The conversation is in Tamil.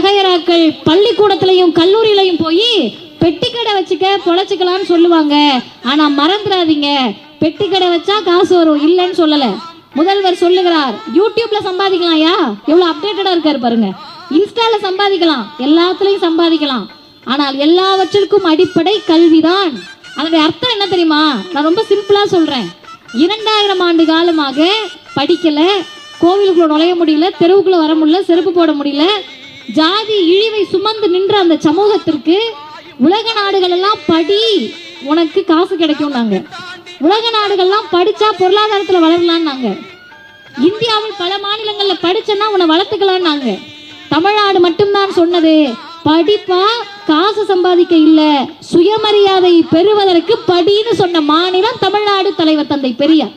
வகையறாக்கள் பள்ளிக்கூடத்திலையும் கல்லூரியிலையும் போய் பெட்டி கடை வச்சுக்க பொழைச்சிக்கலாம்னு சொல்லுவாங்க. ஆனா மறந்துடாதீங்க பெட்டி கடை வச்சா காசு வரும். இல்லைன்னு சொல்லல. முதல்வர் சொல்லுகிறார் யூடியூப்ல சம்பாதிக்கலாம்யா எவ்வளவு அப்டேட்டடா இருக்காரு பாருங்க. இன்ஸ்டால சம்பாதிக்கலாம். எல்லாத்துலயும் சம்பாதிக்கலாம். ஆனால் எல்லாவற்றிற்கும் அடிப்படை கல்விதான். அதனுடைய அர்த்தம் என்ன தெரியுமா? நான் ரொம்ப சிம்பிளா சொல்றேன். இரண்டாயிரம் ஆண்டு காலமாக படிக்கல. கோவிலுக்குள்ள நுழைய முடியல. தெருவுக்குள்ள வர முடியல. செருப்பு போட முடியல. ஜாதி இழிவை சுமந்து நின்ற அந்த சமூகத்திற்கு உலக நாடுகள் எல்லாம் படி உனக்கு காசு கிடைக்கும் நாங்க உலக நாடுகள்லாம் படிச்சா பொருளாதாரத்துல வளரலாம் நாங்க இந்தியாவில் பல மாநிலங்கள்ல படிச்சேன்னா உன்னை வளர்த்துக்கலாம் நாங்க தமிழ்நாடு மட்டும்தான் சொன்னது. படிப்பா காசு சம்பாதிக்க இல்ல சுயமரியாதை பெறுவதற்கு படின்னு சொன்ன மாநிலம் தமிழ்நாடு தலைவர் தந்தை பெரியார்.